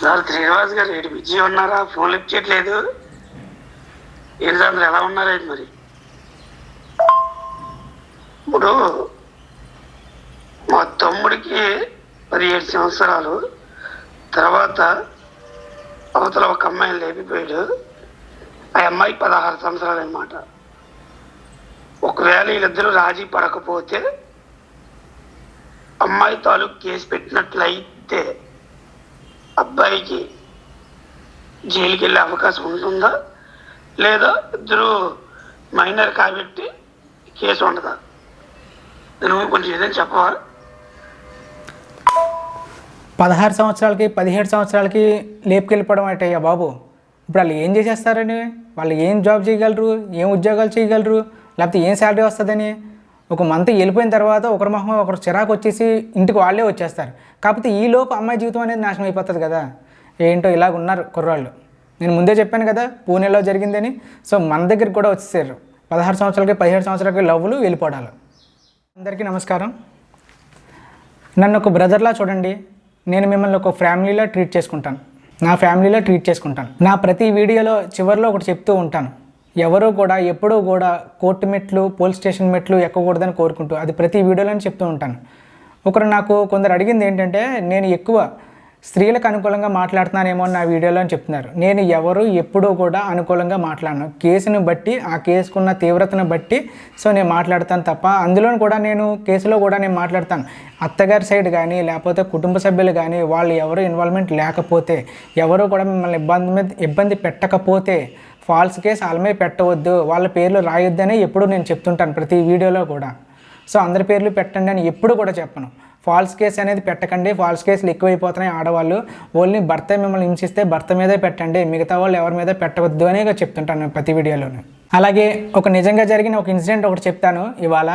Sir Srinivas గారు ఏడు busy ఉన్నారా? ఫోన్ లిఫ్ట్ చేయట్లేదు. ఏంటి అందరూ ఎలా ఉన్నారేంటి మరి? ఇప్పుడు మా తమ్ముడికి పదిహేడు సంవత్సరాలు. తర్వాత అవతల ఒక అమ్మాయిని లేపిపోయాడు. ఆ అమ్మాయి పదహారు సంవత్సరాలు అనమాట ఒకవేళ వీళ్ళిద్దరూ రాజీ పడకపోతే అమ్మాయి తాలూకు కేసు పెట్టినట్లయితే అబ్బాయికి జైలుకి వెళ్ళే అవకాశం ఉంటుందా? లేదా ఇద్దరు మైనర్ కాబట్టి కేసు ఉండదా? నువ్వు కొంచెం ఏదైనా చెప్పవా? పదహారు సంవత్సరాలకి పదిహేడు సంవత్సరాలకి లేపుకెళ్ళిపోవడం అంటే బాబు? ఇప్పుడు వాళ్ళు ఏం చేసేస్తారని? వాళ్ళు ఏం జాబ్ చేయగలరు? ఏం ఉద్యోగాలు చేయగలరు? లేకపోతే ఏం శాలరీ వస్తుందని? ఒక మంత్ వెళ్ళిపోయిన తర్వాత ఒకరి మొహం ఒకరు చిరాకు వచ్చేసి ఇంటికి వాళ్ళే వచ్చేస్తారు. కాకపోతే ఈ లోపు అమ్మాయి జీవితం అనేది నాశనం అయిపోతుంది కదా. ఏంటో ఇలాగ ఉన్నారు కుర్రాళ్ళు. నేను ముందే చెప్పాను కదా పూణేలో జరిగిందని. సో మన దగ్గరికి కూడా వచ్చేసారు. పదహారు సంవత్సరాలకి పదిహేడు సంవత్సరాలకి లవ్వులు వెళ్ళిపోవడాలు. అందరికీ నమస్కారం. నన్ను ఒక బ్రదర్లా చూడండి. నేను మిమ్మల్ని ఒక ఫ్యామిలీలో ట్రీట్ చేసుకుంటాను. నా ఫ్యామిలీలో ట్రీట్ చేసుకుంటాను. నా ప్రతి వీడియోలో చివరిలో ఒకటి చెప్తూ ఉంటాను. ఎవరూ కూడా ఎప్పుడూ కూడా కోర్టు మెట్లు పోలీస్ స్టేషన్ మెట్లు ఎక్కకూడదని కోరుకుంటూ అది ప్రతి వీడియోలోనే చెప్తూ ఉంటాను. ఒకరు నాకు కొందరు అడిగింది ఏంటంటే నేను ఎక్కువ స్త్రీలకు అనుకూలంగా మాట్లాడుతున్నానేమో నా వీడియోలో అని చెప్తున్నారు. నేను ఎవరు ఎప్పుడూ కూడా అనుకూలంగా మాట్లాడను. కేసుని బట్టి ఆ కేసుకున్న తీవ్రతను బట్టి సో నేను మాట్లాడతాను తప్ప అందులో కూడా నేను కేసులో కూడా నేను మాట్లాడతాను. అత్తగారి సైడ్ కానీ లేకపోతే కుటుంబ సభ్యులు కానీ వాళ్ళు ఎవరు ఇన్వాల్వ్మెంట్ లేకపోతే ఎవరు కూడా మిమ్మల్ని ఇబ్బంది మీద ఇబ్బంది పెట్టకపోతే ఫాల్స్ కేసు వాళ్ళ పెట్టవద్దు వాళ్ళ పేర్లు రాయొద్దని ఎప్పుడు నేను చెప్తుంటాను ప్రతి వీడియోలో కూడా. సో అందరి పేర్లు పెట్టండి అని ఎప్పుడు కూడా చెప్పను. ఫాల్స్ కేసు అనేది పెట్టకండి ఫాల్స్ కేసులు ఎక్కువైపోతున్నాయి ఆడవాళ్ళు. ఓన్లీ భర్త మిమ్మల్ని హింసిస్తే భర్త మీదే పెట్టండి మిగతా వాళ్ళు ఎవరి మీద పెట్టవద్దు అనే చెప్తుంటాను ప్రతి వీడియోలోనే. అలాగే ఒక నిజంగా జరిగిన ఒక ఇన్సిడెంట్ ఒకటి చెప్తాను ఇవాళ.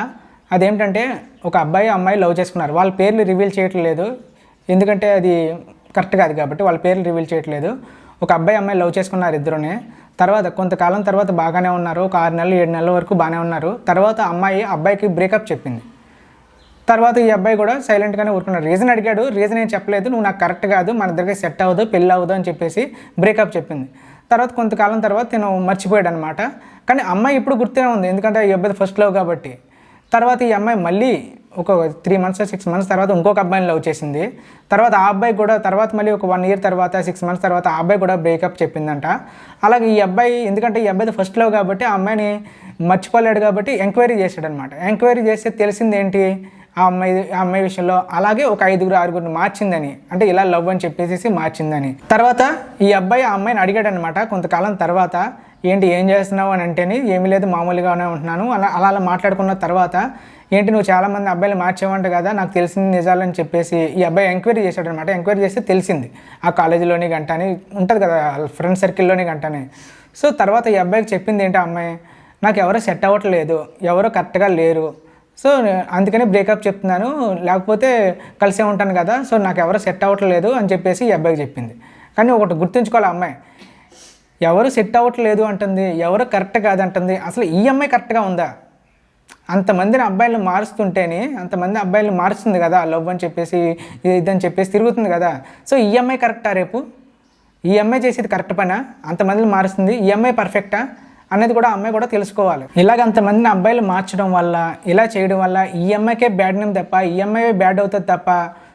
అదేంటంటే ఒక అబ్బాయి అమ్మాయి లవ్ చేసుకున్నారు. వాళ్ళ పేర్లు రివీల్ చేయట్లేదు. ఎందుకంటే అది కరెక్ట్ కాదు కాబట్టి వాళ్ళ పేర్లు రివీల్ చేయట్లేదు. ఒక అబ్బాయి అమ్మాయి లవ్ చేసుకున్నారు ఇద్దరునే. తర్వాత కొంతకాలం తర్వాత బాగానే ఉన్నారు. ఒక ఆరు నెలలు ఏడు నెలల వరకు బాగానే ఉన్నారు. తర్వాత అమ్మాయి అబ్బాయికి బ్రేకప్ చెప్పింది. తర్వాత ఈ అబ్బాయి కూడా సైలెంట్గానే ఊరుకున్నాడు రీజన్ అడిగాడు. రీజన్ ఏం చెప్పలేదు. నువ్వు నాకు కరెక్ట్ కాదు. మన దగ్గర సెట్ అవ్వదు పెళ్ళి అవ్వదు అని చెప్పేసి బ్రేకప్ చెప్పింది. తర్వాత కొంతకాలం తర్వాత నేను మర్చిపోయాడు అనమాట కానీ అమ్మాయి ఇప్పుడు గుర్తునే ఉంది. ఎందుకంటే ఈ అబ్బాయి ఫస్ట్ లవ్ కాబట్టి. తర్వాత ఈ అమ్మాయి మళ్ళీ ఒక త్రీ మంత్స్ సిక్స్ మంత్స్ తర్వాత ఇంకొక అబ్బాయిని లవ్ చేసింది. తర్వాత ఆ అబ్బాయి కూడా తర్వాత మళ్ళీ ఒక వన్ ఇయర్ తర్వాత సిక్స్ మంత్స్ తర్వాత ఆ అబ్బాయి కూడా బ్రేకప్ చెప్పిందంట. అలాగే ఈ అబ్బాయి ఎందుకంటే ఈ అబ్బాయిది ఫస్ట్ లవ్ కాబట్టి ఆ అమ్మాయిని మర్చిపోలేడు కాబట్టి ఎంక్వైరీ చేశాడనమాట. ఎంక్వైరీ చేస్తే తెలిసింది ఏంటి ఆ అమ్మాయి ఆ అమ్మాయి విషయంలో అలాగే ఒక ఐదుగురు ఆరుగురిని మార్చిందని. అంటే ఇలా లవ్ అని చెప్పేసి మార్చిందని. తర్వాత ఈ అబ్బాయి ఆ అమ్మాయిని అడిగాడనమాట కొంతకాలం తర్వాత ఏంటి ఏం చేస్తున్నావు? అని అంటేనే ఏమీ లేదు మామూలుగానే ఉంటున్నాను. అలా అలా అలా మాట్లాడుకున్న తర్వాత ఏంటి నువ్వు చాలామంది అబ్బాయిలు మార్చేవంట కదా నాకు తెలిసింది నిజాలని చెప్పేసి ఈ అబ్బాయి ఎంక్వైరీ చేశాడు అనమాట ఎంక్వైరీ చేస్తే తెలిసింది. ఆ కాలేజీలోని గంట అని ఉంటుంది కదా ఫ్రెండ్ సర్కిల్లోని గంట అని సో తర్వాత ఈ అబ్బాయికి చెప్పింది ఏంటి అమ్మాయి? నాకు ఎవరో సెట్ అవ్వట్లేదు ఎవరో కరెక్ట్గా లేరు. సో అందుకనే బ్రేకప్ చెప్తున్నాను లేకపోతే కలిసే ఉంటాను కదా సో నాకు ఎవరు సెట్ అవ్వట్లేదు అని చెప్పేసి ఈ అబ్బాయికి చెప్పింది. కానీ ఒకటి గుర్తుంచుకోవాలి అమ్మాయి. ఎవరు సెట్ అవ్వట్లేదు అంటుంది ఎవరు కరెక్ట్ కాదంటుంది అసలు ఈ అమ్మాయి కరెక్ట్గా ఉందా? అంతమందిని అబ్బాయిలు మారుస్తుంటేనే అంతమంది అబ్బాయిలు మారుస్తుంది కదా లవ్ అని చెప్పేసి ఇదని చెప్పేసి తిరుగుతుంది కదా. సో ఈ అమ్మాయి కరెక్టా రేపు? ఈ అమ్మాయి చేసేది కరెక్ట్ పనా? అంతమందిని మారుస్తుంది? ఈ అమ్మాయి పర్ఫెక్టా అనేది కూడా అమ్మాయి కూడా తెలుసుకోవాలి. ఇలాగ అంతమందిని అబ్బాయిలు మార్చడం వల్ల ఇలా చేయడం వల్ల ఈ అమ్మాయికే బ్యాడ్ నేమ్ తప్ప ఈ అమ్మాయి బ్యాడ్ అవుతుంది తప్ప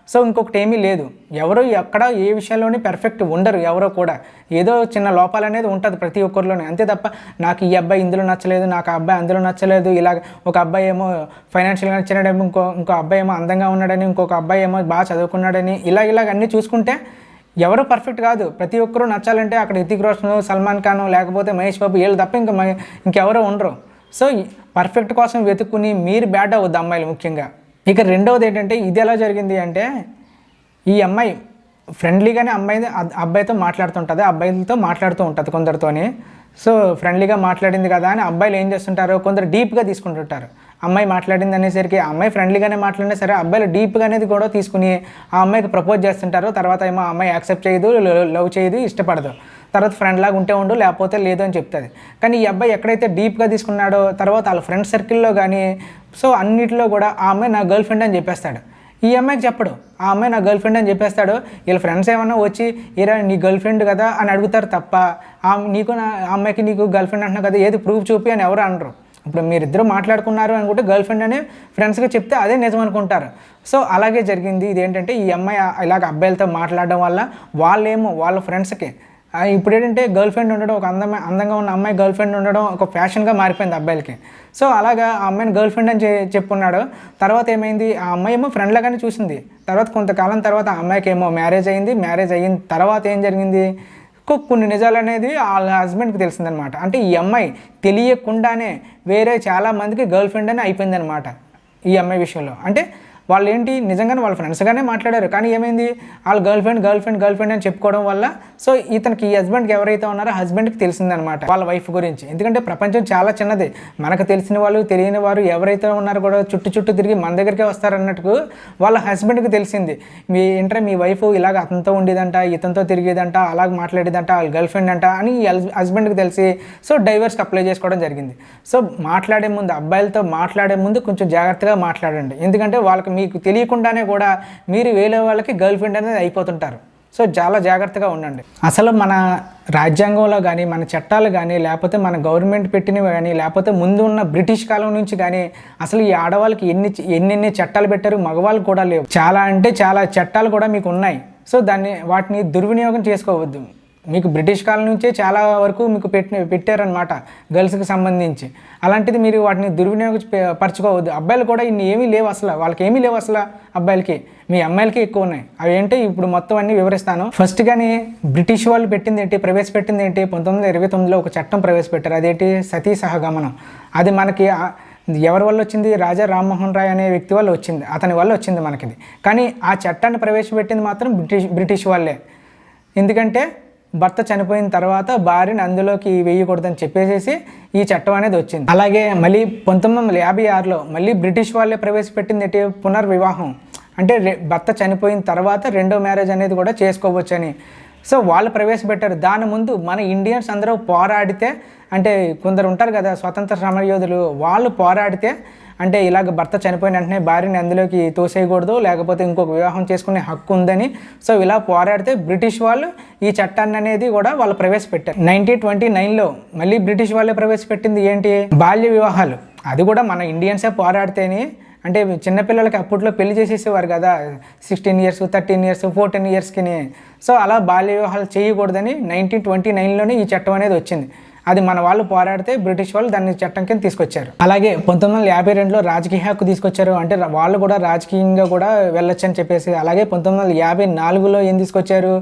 సో ఇంకొకటి ఏమీ లేదు. ఎవరు ఎక్కడ ఏ విషయంలోనే పర్ఫెక్ట్ ఉండరు ఎవరో కూడా. ఏదో చిన్న లోపాలు అనేది ఉంటుంది ప్రతి ఒక్కరిలోనే. అంతే తప్ప నాకు ఈ అబ్బాయి ఇందులో నచ్చలేదు నాకు ఆ అబ్బాయి అందులో నచ్చలేదు ఇలా ఒక అబ్బాయి ఏమో ఫైనాన్షియల్గా నచ్చినాడేమో ఇంకో ఇంకో అబ్బాయి ఏమో అందంగా ఉన్నాడని ఇంకొక అబ్బాయి ఏమో బాగా చదువుకున్నాడని ఇలా ఇలాగ అన్నీ చూసుకుంటే ఎవరు పర్ఫెక్ట్ కాదు. ప్రతి ఒక్కరూ నచ్చాలంటే అక్కడ హితిక్ రోషన్ సల్మాన్ ఖాన్ లేకపోతే మహేష్ బాబు వీళ్ళు తప్ప ఇంకా ఇంకెవరో ఉండరు. సో పర్ఫెక్ట్ కోసం వెతుక్కుని మీరు బ్యాడ్ అవ్వద్దు అమ్మాయిలు ముఖ్యంగా. ఇక రెండవది ఏంటంటే ఇది ఎలా జరిగింది అంటే ఈ అమ్మాయి ఫ్రెండ్లీగానే అమ్మాయి అబ్బాయితో మాట్లాడుతుంటుంది అబ్బాయిలతో మాట్లాడుతూ ఉంటుంది కొందరితోని. సో ఫ్రెండ్లీగా మాట్లాడింది కదా అని అబ్బాయిలు ఏం చేస్తుంటారు కొందరు డీప్గా తీసుకుంటుంటారు. అమ్మాయి మాట్లాడింది అనేసరికి ఆ అమ్మాయి ఫ్రెండ్లీగానే మాట్లాడినా సరే అబ్బాయిలు డీప్గా అనేది కూడా తీసుకుని ఆ అమ్మాయికి ప్రపోజ్ చేస్తుంటారు. తర్వాత ఏమో అమ్మాయి యాక్సెప్ట్ చేయదు లవ్ చేయదు ఇష్టపడదు. తర్వాత ఫ్రెండ్ లాగా ఉంటే ఉండు లేకపోతే లేదు అని చెప్తుంది. కానీ ఈ అబ్బాయి ఎక్కడైతే డీప్గా తీసుకున్నాడో తర్వాత వాళ్ళ ఫ్రెండ్ సర్కిల్లో కానీ సో అన్నిటిలో కూడా ఆ అమ్మాయి నా గర్ల్ ఫ్రెండ్ అని చెప్పేస్తాడు. ఈ అమ్మాయికి చెప్పడు ఆ అమ్మాయి నా గర్ల్ ఫ్రెండ్ అని చెప్పేస్తాడు. వీళ్ళ ఫ్రెండ్స్ ఏమన్నా వచ్చి ఇరా నీ గర్ల్ ఫ్రెండ్ కదా? అని అడుగుతారు తప్ప ఆమె నీకు నా అమ్మాయికి నీకు గర్ల్ ఫ్రెండ్ అంటున్నావు కదా ఏది ప్రూఫ్ చూపి అని ఎవరు అనరు. ఇప్పుడు మీరిద్దరు మాట్లాడుకున్నారు అనుకుంటే గర్ల్ ఫ్రెండ్ అని ఫ్రెండ్స్కి చెప్తే అదే నిజం అనుకుంటారు. సో అలాగే జరిగింది. ఇది ఏంటంటే ఈ అమ్మాయి ఇలాగ అబ్బాయిలతో మాట్లాడడం వల్ల వాళ్ళేమో వాళ్ళ ఫ్రెండ్స్కి ఇప్పుడు ఏంటంటే గర్ల్ ఫ్రెండ్ ఉండడం ఒక అందమైన అందంగా ఉన్న అమ్మాయి గర్ల్ ఫ్రెండ్ ఉండడం ఒక ఫ్యాషన్గా మారిపోయింది అబ్బాయిలకి. సో అలాగా ఆ అమ్మాయిని గర్ల్ ఫ్రెండ్ అని చె- చెప్పున్నాడు. తర్వాత ఏమైంది? ఆ అమ్మాయి ఏమో ఫ్రెండ్ లాగానే చూసింది. తర్వాత కొంతకాలం తర్వాత ఆ అమ్మాయికి ఏమో మ్యారేజ్ అయింది. మ్యారేజ్ అయిన తర్వాత ఏం జరిగింది? కొన్ని నిజాలు అనేది వాళ్ళ హస్బెండ్కి తెలిసిందనమాట. అంటే ఈ అమ్మాయి తెలియకుండానే వేరే చాలా మందికి గర్ల్ ఫ్రెండ్ అని అయిపోయిందనమాట ఈ అమ్మాయి విషయంలో. అంటే వాళ్ళు ఏంటి నిజంగానే వాళ్ళ ఫ్రెండ్స్గానే మాట్లాడారు. కానీ ఏమైంది? వాళ్ళ girlfriend girlfriend girlfriend అని చెప్పుకోవడం వల్ల సో ఇతనికి ఈ హస్బెండ్కి ఎవరైతే ఉన్నారో హస్బెండ్కి తెలిసిందనమాట వాళ్ళ వైఫ్ గురించి. ఎందుకంటే ప్రపంచం చాలా చిన్నది. మనకు తెలిసిన వాళ్ళు తెలియని వారు ఎవరైతే ఉన్నారో కూడా చుట్టూ చుట్టూ తిరిగి మన దగ్గరికే వస్తారన్నట్టు వాళ్ళ హస్బెండ్కి తెలిసింది. మీ ఏంటంటే మీ వైఫ్ ఇలాగ అతనితో ఉండేదంట ఇతనితో తిరిగేదంట అలాగ మాట్లాడేదంట వాళ్ళ గర్ల్ ఫ్రెండ్ అంట అని హస్బెండ్కి తెలిసి సో డైవర్స్కి అప్లై చేసుకోవడం జరిగింది. సో మాట్లాడే ముందు అబ్బాయిలతో మాట్లాడే ముందు కొంచెం జాగ్రత్తగా మాట్లాడండి. ఎందుకంటే వాళ్ళకి మీకు తెలియకుండానే కూడా మీరు వేరే వాళ్ళకి గర్ల్ ఫ్రెండ్ అనేది అయిపోతుంటారు. సో చాలా జాగ్రత్తగా ఉండండి. అసలు మన రాజ్యాంగంలో కానీ మన చట్టాలు కానీ లేకపోతే మన గవర్నమెంట్ పెట్టినవి కానీ లేకపోతే ముందు ఉన్న బ్రిటిష్ కాలం నుంచి కానీ అసలు ఈ ఆడవాళ్ళకి ఎన్ని ఎన్నెన్ని చట్టాలు పెట్టారు మగవాళ్ళు కూడా లేవు. చాలా అంటే చాలా చట్టాలు కూడా మీకు ఉన్నాయి. సో దాన్ని వాటిని దుర్వినియోగం చేసుకోవద్దు. మీకు బ్రిటిష్ కాలం నుంచే చాలా వరకు మీకు పెట్టి పెట్టారనమాట గర్ల్స్కి సంబంధించి. అలాంటిది మీరు వాటిని దుర్వినియోగ పరచుకోవద్దు. అబ్బాయిలు కూడా ఇన్ని ఏమీ లేవు అసలు. వాళ్ళకి ఏమీ లేవు అసలు అబ్బాయిలకి. మీ అమ్మాయిలకి ఎక్కువ ఉన్నాయి. అవి ఏంటో? ఇప్పుడు మొత్తం అన్ని వివరిస్తాను. ఫస్ట్ కానీ బ్రిటిష్ వాళ్ళు పెట్టింది ఏంటి? ప్రవేశపెట్టింది ఏంటి? పంతొమ్మిది వందల ఇరవై తొమ్మిదిలో ఒక చట్టం ప్రవేశపెట్టారు. అదేంటి? సతీ సహగమనం. అది మనకి ఎవరి వల్ల వచ్చింది? రాజా రామ్మోహన్ రాయ్ అనే వ్యక్తి వల్ల వచ్చింది. అతని వల్ల వచ్చింది మనకిది. కానీ ఆ చట్టాన్ని ప్రవేశపెట్టింది మాత్రం బ్రిటిష్ బ్రిటిష్ వాళ్ళే. ఎందుకంటే భర్త చనిపోయిన తర్వాత భార్యని అందులోకి వేయకూడదని చెప్పేసేసి ఈ చట్టం అనేది వచ్చింది. అలాగే మళ్ళీ పంతొమ్మిది వందల యాభై ఆరులో మళ్ళీ బ్రిటిష్ వాళ్ళే ప్రవేశపెట్టింది ఏంటి? పునర్వివాహం. అంటే భర్త చనిపోయిన తర్వాత రెండో మ్యారేజ్ అనేది కూడా చేసుకోవచ్చని. సో వాళ్ళు ప్రవేశపెట్టారు. దాని ముందు మన ఇండియన్స్ అందరూ పోరాడితే అంటే కొందరు ఉంటారు కదా స్వతంత్ర సమరయోధులు వాళ్ళు పోరాడితే అంటే ఇలాగ భర్త చనిపోయిన వెంటనే భార్యని అందులోకి తోసేయకూడదు లేకపోతే ఇంకొక వివాహం చేసుకునే హక్కు ఉందని. సో ఇలా పోరాడితే బ్రిటిష్ వాళ్ళు ఈ చట్టాన్ని అనేది కూడా వాళ్ళు ప్రవేశపెట్టారు. నైన్టీన్ ట్వంటీ నైన్లో మళ్ళీ బ్రిటిష్ వాళ్ళే ప్రవేశపెట్టింది ఏంటి? బాల్య వివాహాలు. అది కూడా మన ఇండియన్సే పోరాడితేనే అంటే చిన్నపిల్లలకి అప్పట్లో పెళ్ళి చేసేసేవారు కదా sixteen years thirteen years fourteen ఇయర్స్కి సో అలా బాల్య వివాహాలు చేయకూడదని నైన్టీన్ ట్వంటీ నైన్లోనే ఈ చట్టం అనేది వచ్చింది. అది మన వాళ్ళు పోరాడితే బ్రిటిష్ వాళ్ళు దాన్ని చట్టం కింద తీసుకొచ్చారు. అలాగే పంతొమ్మిది వందల యాభై రెండులో రాజకీయ హక్కు తీసుకొచ్చారు. అంటే వాళ్ళు కూడా రాజకీయంగా కూడా వెళ్ళొచ్చని చెప్పేసి అలాగే పంతొమ్మిది వందల యాభై నాలుగులో ఏం తీసుకొచ్చారు?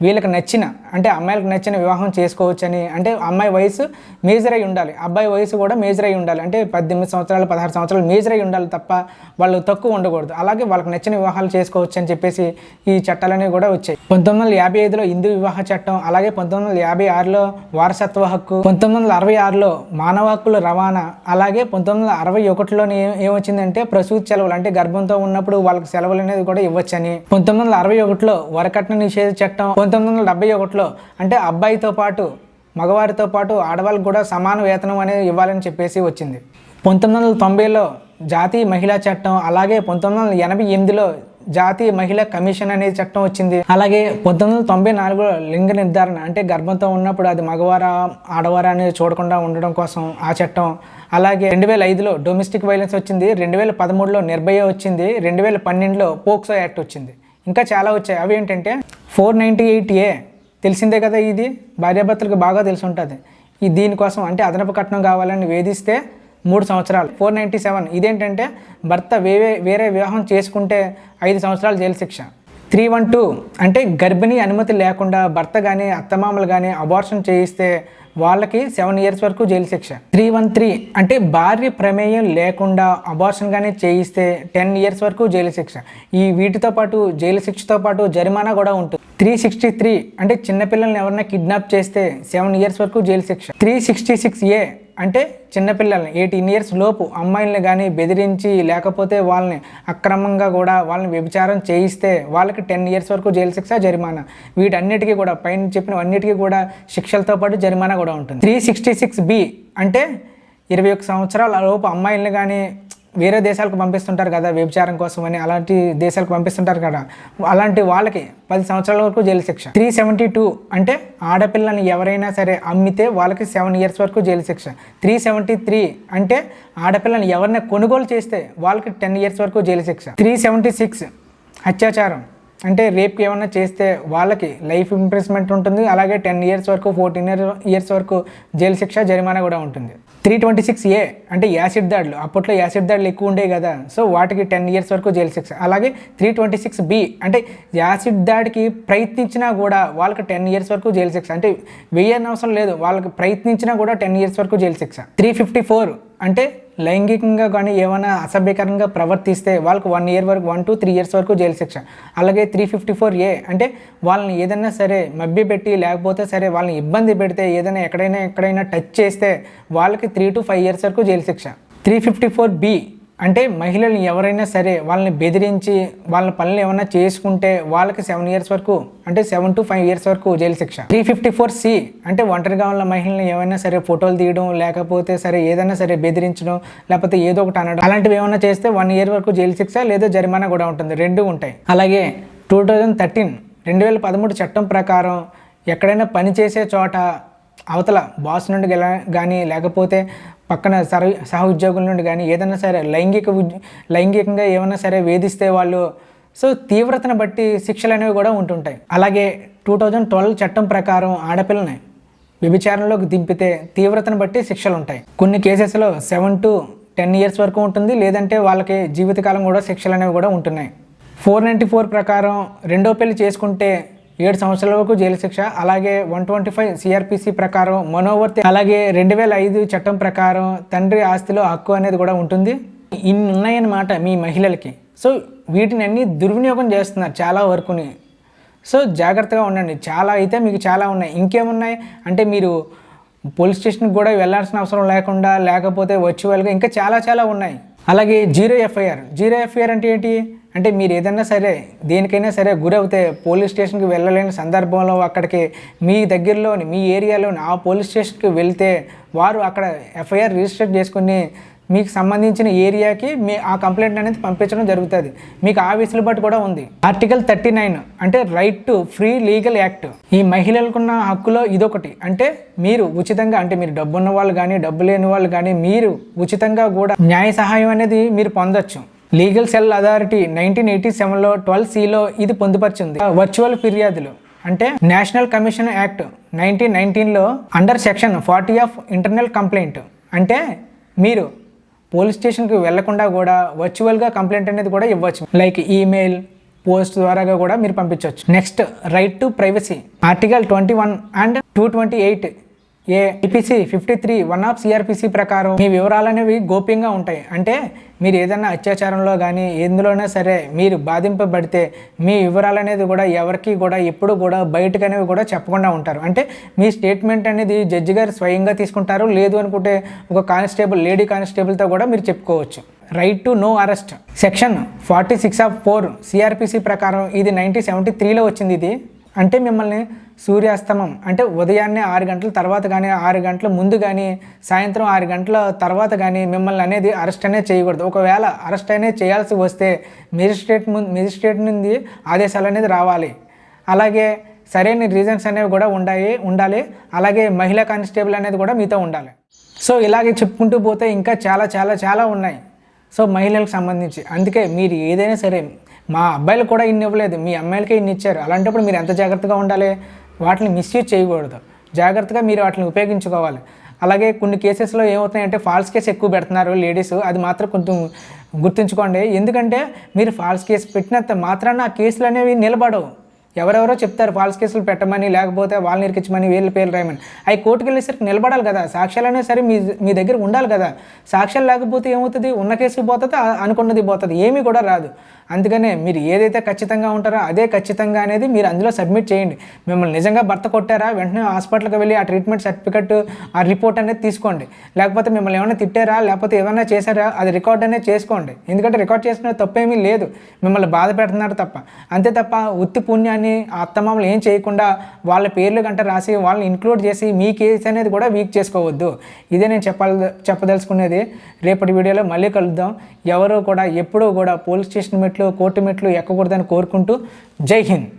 వీళ్ళకి నచ్చిన అంటే అమ్మాయిలకు నచ్చిన వివాహం చేసుకోవచ్చని అంటే అమ్మాయి వయసు మేజర్ అయి ఉండాలి. అబ్బాయి వయసు కూడా మేజర్ అయి ఉండాలి. అంటే పద్దెనిమిది సంవత్సరాలు పదహారు సంవత్సరాలు మేజర్ అయి ఉండాలి తప్ప వాళ్ళు తక్కువ ఉండకూడదు. అలాగే వాళ్ళకి నచ్చిన వివాహాలు చేసుకోవచ్చు అని చెప్పేసి ఈ చట్టాలనేవి కూడా వచ్చాయి. పంతొమ్మిది వందల యాభై ఐదులో హిందూ వివాహ చట్టం అలాగే పంతొమ్మిది వందల యాభై ఆరులో వారసత్వ హక్కు పంతొమ్మిది వందల అరవై ఆరులో మానవ హక్కుల రవాణా అలాగే పంతొమ్మిది వందల అరవై ఒకటిలోనే ఏమొచ్చిందంటే ప్రసూతి సెలవులు అంటే గర్భంతో ఉన్నప్పుడు వాళ్ళకి సెలవులు అనేది కూడా ఇవ్వచ్చని పంతొమ్మిది వందల అరవై ఒకటిలో వరకట్న నిషేధ చట్టం పంతొమ్మిది వందల డెబ్బై ఒకటిలో అంటే అబ్బాయితో పాటు మగవారితో పాటు ఆడవాళ్ళకు కూడా సమాన వేతనం అనేది ఇవ్వాలని చెప్పేసి వచ్చింది. పంతొమ్మిది వందల తొంభైలో జాతీయ మహిళా చట్టం అలాగే పంతొమ్మిది వందల ఎనభై ఎనిమిదిలో జాతీయ మహిళా కమిషన్ అనేది చట్టం వచ్చింది. అలాగే పంతొమ్మిది వందల తొంభై నాలుగులో లింగ నిర్ధారణ అంటే గర్భంతో ఉన్నప్పుడు అది మగవారా ఆడవారా అనేది చూడకుండా ఉండడం కోసం ఆ చట్టం. అలాగే రెండు వేల ఐదులో డొమెస్టిక్ వైలెన్స్ వచ్చింది రెండు వేల పదమూడులో నిర్భయ వచ్చింది రెండు వేల పన్నెండులో పోక్సో యాక్ట్ వచ్చింది. ఇంకా చాలా వచ్చాయి. అవి ఏంటంటే ఫోర్ నైంటీ ఎయిట్ ఏ తెలిసిందే కదా ఇది? భార్యాభర్తలకు బాగా తెలిసి ఉంటుంది ఈ దీనికోసం అంటే అదనపు కట్నం కావాలని వేధిస్తే మూడు సంవత్సరాలు. ఫోర్ నైంటీ సెవెన్ ఇదేంటంటే భర్త వేరే వేరే వివాహం చేసుకుంటే ఐదు సంవత్సరాలు జైలు శిక్ష. త్రీ వన్ టూ అంటే గర్భిణీ అనుమతి లేకుండా భర్త కానీ అత్తమామలు కానీ అబార్షన్ చేయిస్తే వాళ్ళకి సెవెన్ ఇయర్స్ వరకు జైలు శిక్ష. త్రీ వన్ త్రీ అంటే భార్య ప్రమేయం లేకుండా అబార్షన్ కానీ చేయిస్తే టెన్ ఇయర్స్ వరకు జైలు శిక్ష. ఈ వీటితో పాటు జైలు శిక్షతో పాటు జరిమానా కూడా ఉంటుంది. త్రీ సిక్స్టీ త్రీ అంటే చిన్నపిల్లల్ని ఎవరైనా కిడ్నాప్ చేస్తే సెవెన్ ఇయర్స్ వరకు జైలు శిక్ష. త్రీ సిక్స్టీ సిక్స్ ఏ అంటే చిన్నపిల్లల్ని ఎయిటీన్ ఇయర్స్ లోపు అమ్మాయిల్ని కానీ బెదిరించి లేకపోతే వాళ్ళని అక్రమంగా కూడా వాళ్ళని వ్యభిచారం చేయిస్తే వాళ్ళకి టెన్ ఇయర్స్ వరకు జైలు శిక్ష జరిమానా. వీటన్నిటికీ కూడా పైన చెప్పిన అన్నిటికీ కూడా శిక్షలతో పాటు జరిమానా కూడా ఉంటుంది. త్రీ సిక్స్టీ సిక్స్ బి అంటే ఇరవై ఒక్క సంవత్సరాల లోపు అమ్మాయిల్ని కానీ వేరే దేశాలకు పంపిస్తుంటారు కదా వ్యభిచారం కోసం అని అలాంటి దేశాలకు పంపిస్తుంటారు కదా. అలాంటి వాళ్ళకి పది సంవత్సరాల వరకు జైలు శిక్ష. త్రీ సెవెంటీ టూ అంటే ఆడపిల్లని ఎవరైనా సరే అమ్మితే వాళ్ళకి సెవెన్ ఇయర్స్ వరకు జైలు శిక్ష. త్రీ సెవెంటీ త్రీ అంటే ఆడపిల్లని ఎవరిని కొనుగోలు చేస్తే వాళ్ళకి టెన్ ఇయర్స్ వరకు జైలు శిక్ష. త్రీ సెవెంటీ సిక్స్ అత్యాచారం అంటే రేపు ఏమైనా చేస్తే వాళ్ళకి లైఫ్ ఇంప్రెస్మెంట్ ఉంటుంది అలాగే టెన్ ఇయర్స్ వరకు ఫోర్టీన్ ఇయర్స్ వరకు జైలు శిక్ష జరిమానా కూడా ఉంటుంది. త్రీ ట్వంటీ సిక్స్ ఏ అంటే యాసిడ్ దాడులు. అప్పట్లో యాసిడ్ దాడులు ఎక్కువ ఉండే కదా. సో వాటికి టెన్ ఇయర్స్ వరకు జైలు శిక్ష అలాగే త్రీ ట్వంటీ సిక్స్ బి అంటే యాసిడ్ దాడికి ప్రయత్నించినా కూడా వాళ్ళకి టెన్ ఇయర్స్ వరకు జైలు శిక్ష అంటే వెయ్యని అవసరం లేదు. వాళ్ళకి ప్రయత్నించినా కూడా టెన్ ఇయర్స్ వరకు జైలు శిక్ష త్రీ ఫిఫ్టీ ఫోర్ అంటే లైంగికంగా కానీ ఏమైనా అసభ్యకరంగా ప్రవర్తిస్తే వాళ్ళకు వన్ ఇయర్ వరకు వన్ టు త్రీ ఇయర్స్ వరకు జైలు శిక్ష. అలాగే త్రీ ఫిఫ్టీ ఫోర్ ఏ అంటే వాళ్ళని ఏదైనా సరే మభ్య పెట్టి లేకపోతే సరే వాళ్ళని ఇబ్బంది పెడితే ఏదైనా ఎక్కడైనా ఎక్కడైనా టచ్ చేస్తే వాళ్ళకి త్రీ టు ఫైవ్ ఇయర్స్ వరకు జైలు శిక్ష. త్రీ ఫిఫ్టీ ఫోర్ బి అంటే మహిళలు ఎవరైనా సరే వాళ్ళని బెదిరించి వాళ్ళ పనులు ఏమైనా చేసుకుంటే వాళ్ళకి సెవెన్ ఇయర్స్ వరకు అంటే సెవెన్ టు ఫైవ్ ఇయర్స్ వరకు జైలు శిక్ష. త్రీ ఫిఫ్టీ ఫోర్ సి అంటే ఒంటరిగా ఉన్న మహిళలు ఏమైనా సరే ఫోటోలు తీయడం లేకపోతే సరే ఏదైనా సరే బెదిరించడం లేకపోతే ఏదో ఒకటి అనడం అలాంటివి ఏమైనా చేస్తే వన్ ఇయర్ వరకు జైలు శిక్ష లేదా జరిమానా కూడా ఉంటుంది. రెండు ఉంటాయి. అలాగే టూ థౌజండ్ థర్టీన్ రెండు వేల పదమూడు చట్టం ప్రకారం ఎక్కడైనా పని చేసే చోట అవతల బాస్ నుండి గెల- కానీ లేకపోతే పక్కన సర సహ ఉద్యోగుల నుండి కానీ ఏదైనా సరే లైంగిక లైంగికంగా ఏమైనా సరే వేధిస్తే వాళ్ళు సో తీవ్రతను బట్టి శిక్షలు అనేవి కూడా ఉంటుంటాయి. అలాగే టూ థౌజండ్ ట్వెల్వ్ చట్టం ప్రకారం ఆడపిల్లని వ్యభిచారంలోకి దింపితే తీవ్రతను బట్టి శిక్షలు ఉంటాయి కొన్ని కేసెస్లో సెవెన్ టు టెన్ ఇయర్స్ వరకు ఉంటుంది లేదంటే వాళ్ళకి జీవితకాలం కూడా శిక్షలు అనేవి కూడా ఉంటున్నాయి. ఫోర్ నైంటీ ఫోర్ ప్రకారం రెండో పెళ్ళి చేసుకుంటే ఏడు సంవత్సరాల వరకు జైలు శిక్ష అలాగే వన్ ట్వంటీ ఫైవ్ సిఆర్పిసి ప్రకారం మనోవర్తి అలాగే రెండు వేల ఐదు చట్టం ప్రకారం తండ్రి ఆస్తిలో హక్కు అనేది కూడా ఉంటుంది. ఇన్ని ఉన్నాయన్నమాట మీ మహిళలకి. సో వీటిని అన్ని దుర్వినియోగం చేస్తున్నారు చాలా వరకుని. సో జాగ్రత్తగా ఉండండి. చాలా అయితే మీకు చాలా ఉన్నాయి. ఇంకేమున్నాయి? అంటే మీరు పోలీస్ స్టేషన్కి కూడా వెళ్ళాల్సిన అవసరం లేకుండా లేకపోతే వర్చువల్గా ఇంకా చాలా చాలా ఉన్నాయి. అలాగే జీరో ఎఫ్ఐఆర్. జీరో ఎఫ్ఐఆర్ అంటే ఏంటి? అంటే మీరు ఏదైనా సరే దేనికైనా సరే గురవుతే పోలీస్ స్టేషన్కి వెళ్ళలేని సందర్భంలో అక్కడికి మీ దగ్గరలోని మీ ఏరియాలోని ఆ పోలీస్ స్టేషన్కి వెళ్తే వారు అక్కడ ఎఫ్ఐఆర్ రిజిస్టర్ చేసుకుని మీకు సంబంధించిన ఏరియాకి మీ ఆ కంప్లైంట్ అనేది పంపించడం జరుగుతుంది. మీకు ఆ వెసులుబాటు కూడా ఉంది. ఆర్టికల్ థర్టీ నైన్ అంటే right to free legal act ఈ మహిళలకున్న హక్కులో ఇదొకటి. అంటే మీరు ఉచితంగా అంటే మీరు డబ్బున్న వాళ్ళు కానీ డబ్బు లేని వాళ్ళు కానీ మీరు ఉచితంగా కూడా న్యాయ సహాయం అనేది మీరు పొందొచ్చు. Legal cell authority nineteen eighty సెవెన్లో ట్వెల్వ్ సిలో ఇది పొందుపరిచింది. వర్చువల్ ఫిర్యాదులు. అంటే నేషనల్ కమిషన్ యాక్ట్ నైన్టీన్ నైన్టీన్లో under section forty of internal complaint. అంటే మీరు పోలీస్ స్టేషన్కి వెళ్ళకుండా కూడా వర్చువల్గా కంప్లైంట్ అనేది కూడా ఇవ్వచ్చు. లైక్ ఈమెయిల్ పోస్ట్ ద్వారాగా కూడా మీరు పంపించవచ్చు next right to privacy. Article twenty one and two twenty eight A IPC fifty three one of CrPC ప్రకారం మీ వివరాలు అనేవి గోప్యంగా ఉంటాయి. అంటే మీరు ఏదైనా అత్యాచారంలో కానీ ఎందులోనే సరే మీరు బాధింపబడితే మీ వివరాలు అనేది కూడా ఎవరికి కూడా ఎప్పుడు కూడా బయటకు అనేవి కూడా చెప్పకుండా ఉంటారు. అంటే మీ స్టేట్మెంట్ అనేది జడ్జి గారు స్వయంగా తీసుకుంటారు. లేదు అనుకుంటే ఒక కానిస్టేబుల్ లేడీ కానిస్టేబుల్తో కూడా మీరు చెప్పుకోవచ్చు. Right to no arrest section forty six of four CrPC ప్రకారం ఇది నైన్టీన్ సెవెంటీ త్రీలో వచ్చింది ఇది. అంటే మిమ్మల్ని సూర్యాస్తమం అంటే ఉదయాన్నే ఆరు గంటల తర్వాత కానీ ఆరు గంటల ముందు కానీ సాయంత్రం ఆరు గంటల తర్వాత కానీ మిమ్మల్ని అనేది అరెస్ట్ అనేది చేయకూడదు. ఒకవేళ అరెస్ట్ అనే చేయాల్సి వస్తే మెజిస్ట్రేట్ ముందు మెజిస్ట్రేట్ నుండి ఆదేశాలు అనేది రావాలి. అలాగే సరైన రీజన్స్ అనేవి కూడా ఉండాలి ఉండాలి. అలాగే మహిళా కానిస్టేబుల్ అనేది కూడా మీతో ఉండాలి. సో ఇలాగే చెప్పుకుంటూ పోతే ఇంకా చాలా చాలా చాలా ఉన్నాయి. సో మహిళలకు సంబంధించి. అందుకే మీరు ఏదైనా సరే మా అబ్బాయిలు కూడా ఇన్ని ఇవ్వలేదు. మీ అమ్మాయిలకే ఇన్ని ఇచ్చారు. అలాంటప్పుడు మీరు ఎంత జాగ్రత్తగా ఉండాలి? వాటిని మిస్యూజ్ చేయకూడదు. జాగ్రత్తగా మీరు వాటిని ఉపయోగించుకోవాలి. అలాగే కొన్ని కేసెస్లో ఏమవుతున్నాయంటే ఫాల్స్ కేసు ఎక్కువ పెడుతున్నారు లేడీస్. అది మాత్రం కొంచెం గుర్తుంచుకోండి. ఎందుకంటే మీరు ఫాల్స్ కేసు పెట్టినంత మాత్రాన ఆ కేసులు అనేవి నిలబడవు. ఎవరెవరో చెప్తారు ఫాల్స్ కేసులు పెట్టమని లేకపోతే వాళ్ళని ఇరికించమని వీళ్ళ పేర్లు రాయమని. అవి కోర్టుకు వెళ్ళేసరికి నిలబడాలి కదా. సాక్ష్యాలు సరే మీ మీ దగ్గర ఉండాలి కదా. సాక్ష్యాలు లేకపోతే ఏమవుతుంది? ఉన్న కేసు పోతుంది అనుకున్నది పోతుంది. ఏమీ కూడా రాదు. అందుకనే మీరు ఏదైతే ఖచ్చితంగా ఉంటారో అదే ఖచ్చితంగా అనేది మీరు అందులో సబ్మిట్ చేయండి. మిమ్మల్ని నిజంగా భర్త కొట్టారా? వెంటనే హాస్పిటల్కి వెళ్ళి ఆ ట్రీట్మెంట్ సర్టిఫికెట్ ఆ రిపోర్ట్ అనేది తీసుకోండి. లేకపోతే మిమ్మల్ని ఏమైనా తిట్టారా? లేకపోతే ఏమైనా చేశారా? అది రికార్డ్ అనేది చేసుకోండి. ఎందుకంటే రికార్డ్ చేసిన తప్పేమీ లేదు. మిమ్మల్ని బాధ పెడుతున్నారు తప్ప. అంతే తప్ప ఉత్తి పుణ్యాన్ని అత్తమామలు ఏం చేయకుండా వాళ్ళ పేర్లు గంట రాసి వాళ్ళని ఇంక్లూడ్ చేసి మీ కేసు అనేది కూడా వీక్ చేసుకోవద్దు. ఇదే నేను చెప్పాలి చెప్పదలుచుకునేది. రేపటి వీడియోలో మళ్ళీ కలుద్దాం. ఎవరు కూడా ఎప్పుడూ కూడా పోలీస్ స్టేషన్ మెట్లు కోర్టు మెట్లు ఎక్కకూడదని కోరుకుంటూ జై హింద్.